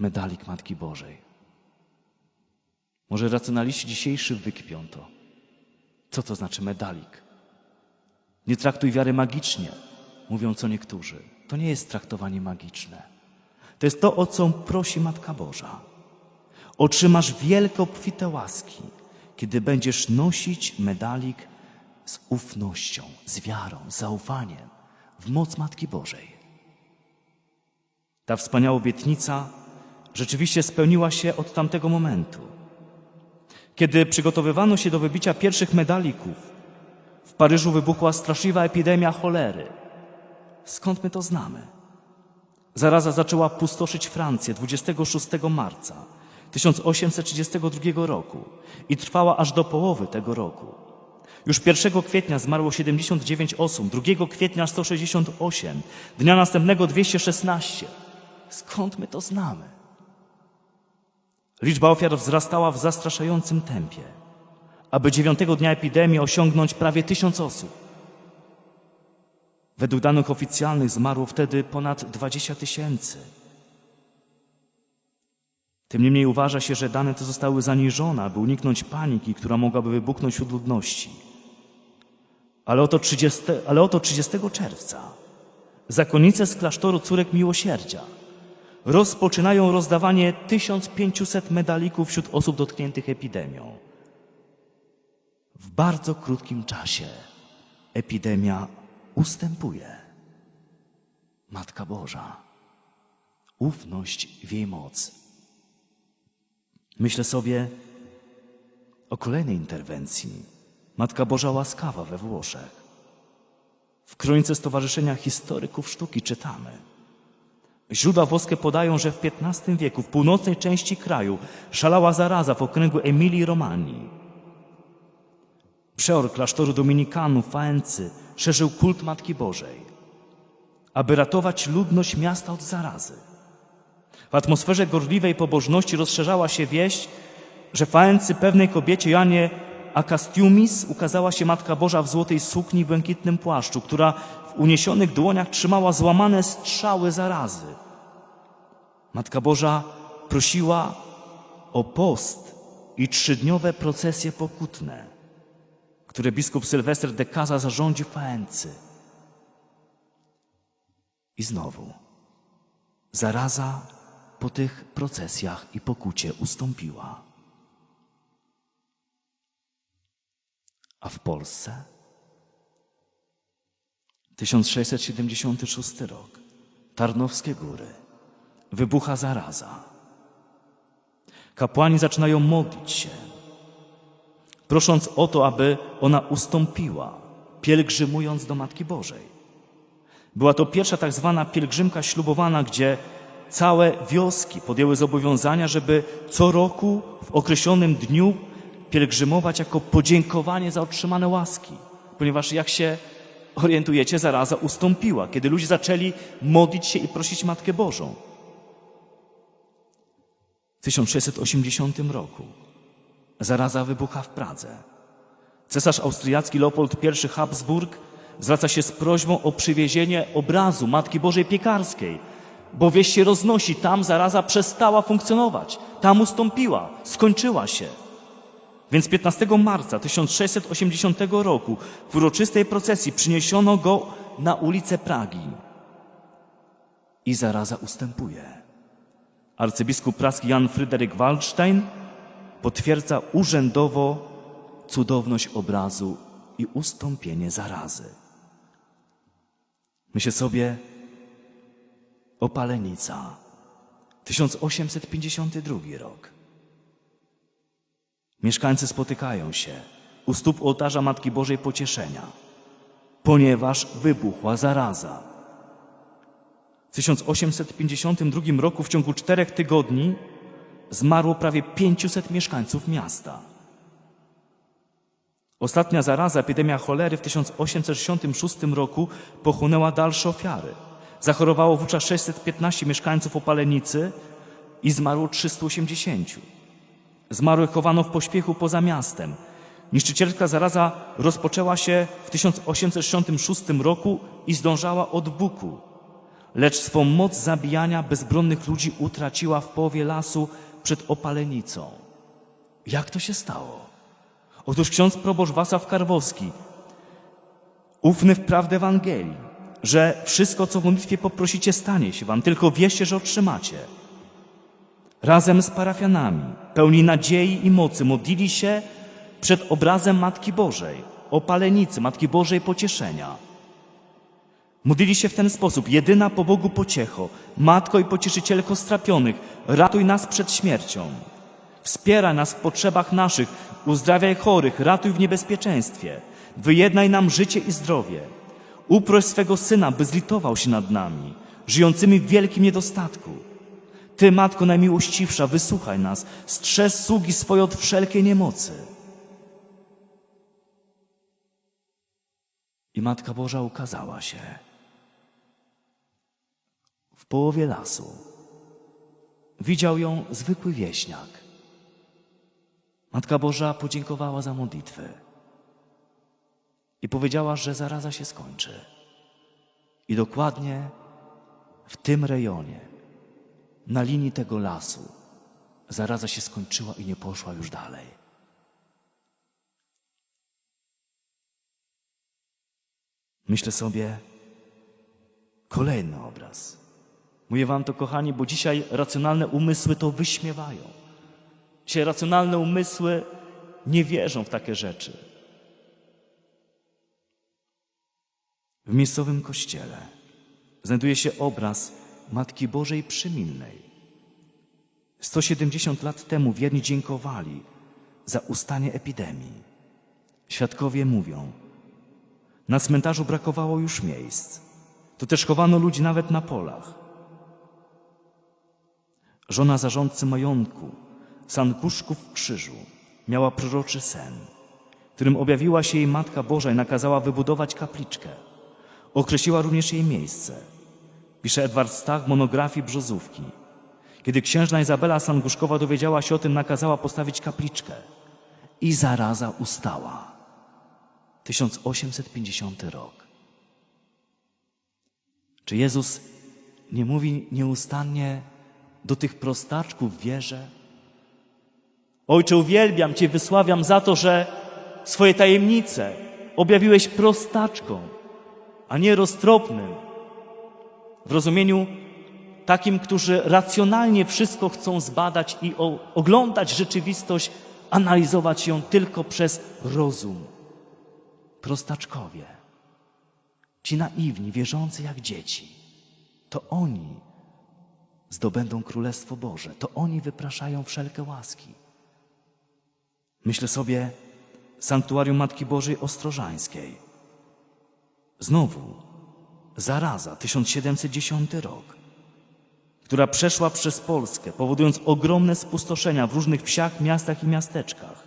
medalik Matki Bożej. Może racjonaliści dzisiejszy wykpią to. Co to znaczy medalik? Nie traktuj wiary magicznie, mówią co niektórzy. To nie jest traktowanie magiczne. To jest to, o co prosi Matka Boża. Otrzymasz wielkie obfite łaski, kiedy będziesz nosić medalik z ufnością, z wiarą, z zaufaniem w moc Matki Bożej. Ta wspaniała obietnica rzeczywiście spełniła się od tamtego momentu. Kiedy przygotowywano się do wybicia pierwszych medalików, w Paryżu wybuchła straszliwa epidemia cholery. Skąd my to znamy? Zaraza zaczęła pustoszyć Francję 26 marca 1832 roku i trwała aż do połowy tego roku. Już 1 kwietnia zmarło 79 osób, 2 kwietnia 168, dnia następnego 216. Skąd my to znamy? Liczba ofiar wzrastała w zastraszającym tempie, aby dziewiątego dnia epidemii osiągnąć prawie tysiąc osób. Według danych oficjalnych zmarło wtedy ponad 20 tysięcy. Tym niemniej uważa się, że dane te zostały zaniżone, aby uniknąć paniki, która mogłaby wybuchnąć wśród ludności. Ale oto 30, ale oto 30 czerwca zakonnice z klasztoru Córek Miłosierdzia rozpoczynają rozdawanie 1500 medalików wśród osób dotkniętych epidemią. W bardzo krótkim czasie epidemia ustępuje. Matka Boża, ufność w jej moc. Myślę sobie o kolejnej interwencji. Matka Boża łaskawa we Włoszech. W kronice Stowarzyszenia Historyków Sztuki czytamy. Źródła włoskie podają, że w XV wieku w północnej części kraju szalała zaraza w okręgu Emilii Romanii. Przeor klasztoru dominikanów Faency szerzył kult Matki Bożej, aby ratować ludność miasta od zarazy. W atmosferze gorliwej pobożności rozszerzała się wieść, że Faency pewnej kobiecie Janie Akastiumis ukazała się Matka Boża w złotej sukni i błękitnym płaszczu, która w uniesionych dłoniach trzymała złamane strzały zarazy. Matka Boża prosiła o post i trzydniowe procesje pokutne, które biskup Sylwester de Casa zarządził w. I znowu zaraza po tych procesjach i pokucie ustąpiła. A w Polsce? 1676 rok. Tarnowskie Góry. Wybucha zaraza. Kapłani zaczynają modlić się, prosząc o to, aby ona ustąpiła, pielgrzymując do Matki Bożej. Była to pierwsza tak zwana pielgrzymka ślubowana, gdzie całe wioski podjęły zobowiązania, żeby co roku w określonym dniu pielgrzymować jako podziękowanie za otrzymane łaski. Ponieważ jak się orientujecie, zaraza ustąpiła, kiedy ludzie zaczęli modlić się i prosić Matkę Bożą. W 1680 roku zaraza wybucha w Pradze. Cesarz austriacki Leopold I Habsburg zwraca się z prośbą o przywiezienie obrazu Matki Bożej Piekarskiej, bo wieść się roznosi, tam zaraza przestała funkcjonować, tam ustąpiła, skończyła się. Więc 15 marca 1680 roku w uroczystej procesji przyniesiono go na ulicę Pragi. I zaraza ustępuje. Arcybiskup praski Jan Fryderyk Waldstein potwierdza urzędowo cudowność obrazu i ustąpienie zarazy. Myślę sobie, Opalenica, 1852 rok. Mieszkańcy spotykają się u stóp ołtarza Matki Bożej Pocieszenia, ponieważ wybuchła zaraza. W 1852 roku w ciągu czterech tygodni zmarło prawie 500 mieszkańców miasta. Ostatnia zaraza, epidemia cholery w 1866 roku pochłonęła dalsze ofiary. Zachorowało wówczas 615 mieszkańców Opalenicy i zmarło 380. Zmarłych chowano w pośpiechu poza miastem. Niszczycielska zaraza rozpoczęła się w 1866 roku i zdążała od Buku. lecz swą moc zabijania bezbronnych ludzi utraciła w połowie lasu przed opalenicą. Jak to się stało? Otóż ksiądz proboszcz Wasław Karwowski, ufny w prawdę Ewangelii, że wszystko, co w modlitwie poprosicie, stanie się Wam, tylko wierzcie, że otrzymacie. Razem z parafianami, pełni nadziei i mocy, modlili się przed obrazem Matki Bożej, opalenicy Matki Bożej Pocieszenia. Modlili się w ten sposób, jedyna po Bogu pociecho, Matko i Pocieszycielko strapionych, ratuj nas przed śmiercią. Wspieraj nas w potrzebach naszych, uzdrawiaj chorych, ratuj w niebezpieczeństwie. Wyjednaj nam życie i zdrowie. Uproś swego Syna, by zlitował się nad nami, żyjącymi w wielkim niedostatku. Ty, Matko najmiłościwsza, wysłuchaj nas, strzeż sługi swoje od wszelkiej niemocy. I Matka Boża ukazała się w połowie lasu. Widział ją zwykły wieśniak. Matka Boża podziękowała za modlitwy i powiedziała, że zaraza się skończy. I dokładnie w tym rejonie, na linii tego lasu, zaraza się skończyła i nie poszła już dalej. Myślę sobie, kolejny obraz. Mówię wam to, kochani, bo dzisiaj racjonalne umysły to wyśmiewają. Dzisiaj racjonalne umysły nie wierzą w takie rzeczy. W miejscowym kościele znajduje się obraz Matki Bożej Przymilnej. 170 lat temu wierni dziękowali za ustanie epidemii. Świadkowie mówią, na cmentarzu brakowało już miejsc. To też chowano ludzi nawet na polach. Żona zarządcy majątku, Sankuszków w krzyżu, miała proroczy sen, którym objawiła się jej Matka Boża i nakazała wybudować kapliczkę. Określiła również jej miejsce. Pisze Edward Stach w monografii Brzozówki. Kiedy księżna Izabela Sanguszkowa dowiedziała się o tym, nakazała postawić kapliczkę. I zaraza ustała. 1850 rok. Czy Jezus nie mówi nieustannie do tych prostaczków w wierze? Ojcze, uwielbiam Cię, wysławiam za to, że swoje tajemnice objawiłeś prostaczkom, a nie roztropnym. W rozumieniu takim, którzy racjonalnie wszystko chcą zbadać i oglądać rzeczywistość, analizować ją tylko przez rozum. Prostaczkowie, ci naiwni, wierzący jak dzieci, to oni zdobędą Królestwo Boże, to oni wypraszają wszelkie łaski. Myślę sobie, sanktuarium Matki Bożej Ostrożańskiej. Znowu, zaraza, 1710 rok, która przeszła przez Polskę, powodując ogromne spustoszenia w różnych wsiach, miastach i miasteczkach.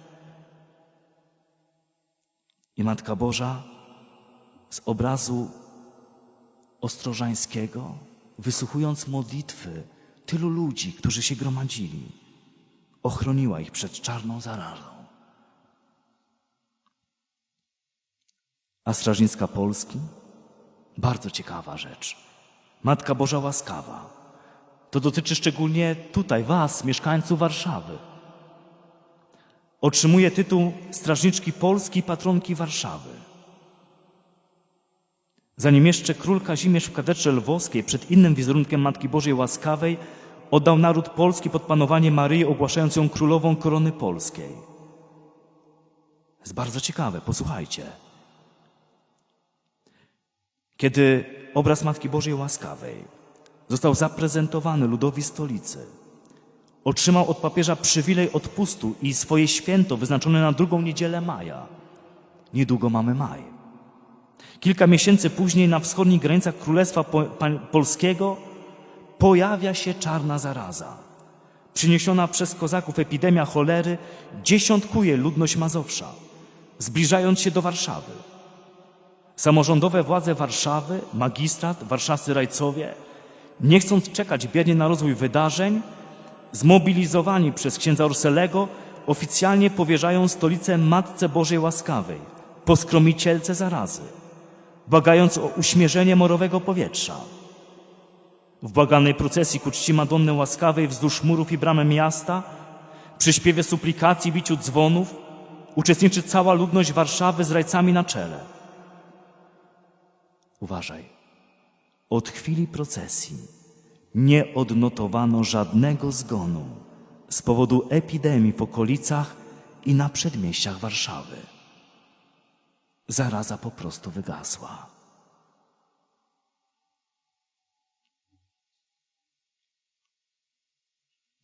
I Matka Boża z obrazu ostrożańskiego, wysłuchując modlitwy tylu ludzi, którzy się gromadzili, ochroniła ich przed czarną zarazą. A Strażnicka Polski? Bardzo ciekawa rzecz. Matka Boża łaskawa. To dotyczy szczególnie tutaj, Was, mieszkańców Warszawy. Otrzymuje tytuł Strażniczki Polski Patronki Warszawy. Zanim jeszcze król Kazimierz w katedrze lwowskiej przed innym wizerunkiem Matki Bożej Łaskawej oddał naród polski pod panowanie Maryi, ogłaszając ją królową korony polskiej. Jest bardzo ciekawe, posłuchajcie. Kiedy obraz Matki Bożej Łaskawej został zaprezentowany ludowi stolicy, otrzymał od papieża przywilej odpustu i swoje święto wyznaczone na drugą niedzielę maja. Niedługo mamy maj. Kilka miesięcy później na wschodnich granicach Królestwa Polskiego pojawia się czarna zaraza. Przyniesiona przez kozaków epidemia cholery dziesiątkuje ludność Mazowsza, zbliżając się do Warszawy. Samorządowe władze Warszawy, magistrat, warszawscy rajcowie, nie chcąc czekać biernie na rozwój wydarzeń, zmobilizowani przez księdza Orselego, oficjalnie powierzają stolicę Matce Bożej Łaskawej, poskromicielce zarazy, błagając o uśmierzenie morowego powietrza. W błagalnej procesji ku czci Madonny Łaskawej wzdłuż murów i bramy miasta, przy śpiewie suplikacji, biciu dzwonów, uczestniczy cała ludność Warszawy z rajcami na czele. Uważaj. Od chwili procesji nie odnotowano żadnego zgonu z powodu epidemii w okolicach i na przedmieściach Warszawy. Zaraza po prostu wygasła.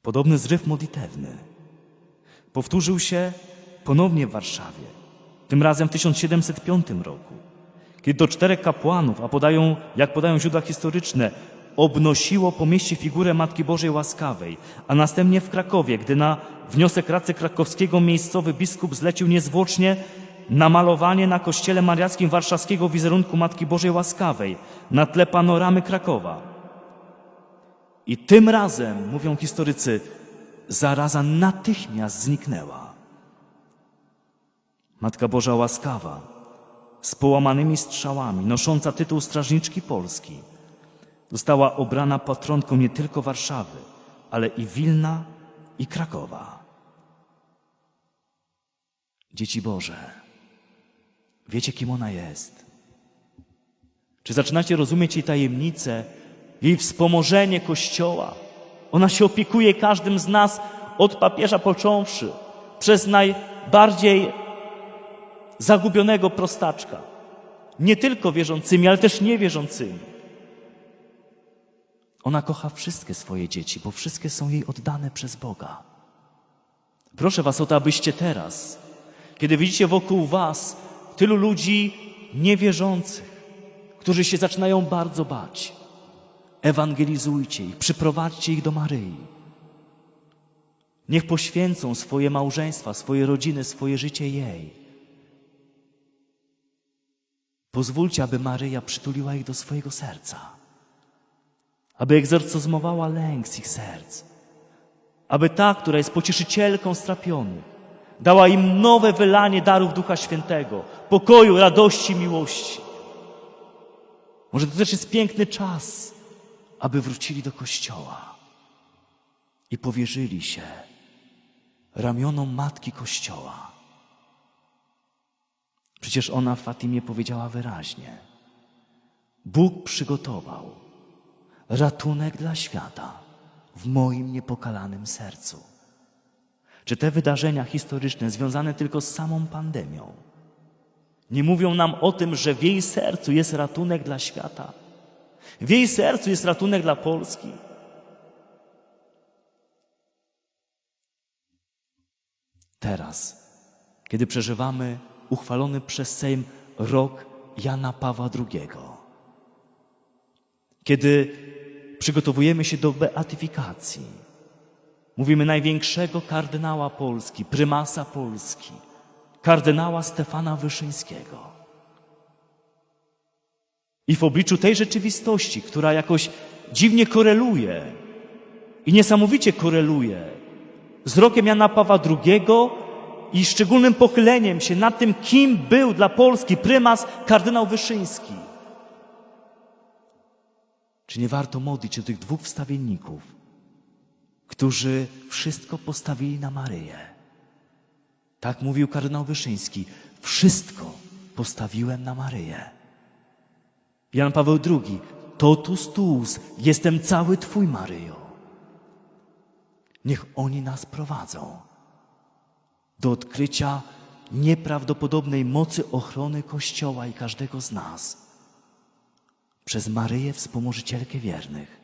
Podobny zryw modlitewny powtórzył się ponownie w Warszawie, tym razem w 1705 roku, kiedy do czterech kapłanów, a podają, jak podają źródła historyczne, obnosiło po mieście figurę Matki Bożej Łaskawej, a następnie w Krakowie, gdy na wniosek radcy krakowskiego miejscowy biskup zlecił niezwłocznie namalowanie na kościele mariackim warszawskiego wizerunku Matki Bożej Łaskawej na tle panoramy Krakowa. I tym razem, mówią historycy, zaraza natychmiast zniknęła. Matka Boża łaskawa, z połamanymi strzałami, nosząca tytuł Strażniczki Polski, została obrana patronką nie tylko Warszawy, ale i Wilna i Krakowa. Dzieci Boże, wiecie, kim ona jest? Czy zaczynacie rozumieć jej tajemnicę, jej wspomożenie Kościoła? Ona się opiekuje każdym z nas, od papieża począwszy, przez najbardziej zagubionego prostaczka. Nie tylko wierzącymi, ale też niewierzącymi. Ona kocha wszystkie swoje dzieci, bo wszystkie są jej oddane przez Boga. Proszę Was o to, abyście teraz, kiedy widzicie wokół Was tylu ludzi niewierzących, którzy się zaczynają bardzo bać, ewangelizujcie ich, przyprowadźcie ich do Maryi. Niech poświęcą swoje małżeństwa, swoje rodziny, swoje życie jej. Pozwólcie, aby Maryja przytuliła ich do swojego serca, aby egzorcyzmowała lęk z ich serc, aby ta, która jest pocieszycielką strapionych, dała im nowe wylanie darów Ducha Świętego, pokoju, radości, miłości. Może to też jest piękny czas, aby wrócili do Kościoła i powierzyli się ramionom Matki Kościoła. Przecież ona w Fatimie powiedziała wyraźnie: Bóg przygotował ratunek dla świata w moim niepokalanym sercu. Czy te wydarzenia historyczne związane tylko z samą pandemią nie mówią nam o tym, że w jej sercu jest ratunek dla świata? W jej sercu jest ratunek dla Polski. Teraz, kiedy przeżywamy uchwalony przez Sejm rok Jana Pawła II, kiedy przygotowujemy się do beatyfikacji, mówimy największego kardynała Polski, prymasa Polski, kardynała Stefana Wyszyńskiego. I w obliczu tej rzeczywistości, która jakoś dziwnie koreluje i niesamowicie koreluje z rokiem Jana Pawła II i szczególnym pochyleniem się nad tym, kim był dla Polski prymas kardynał Wyszyński. Czy nie warto modlić się tych dwóch wstawienników, którzy wszystko postawili na Maryję? Tak mówił kardynał Wyszyński. Wszystko postawiłem na Maryję. Jan Paweł II. Totus tuus, jestem cały Twój, Maryjo. Niech oni nas prowadzą do odkrycia nieprawdopodobnej mocy ochrony Kościoła i każdego z nas przez Maryję, wspomożycielkę wiernych.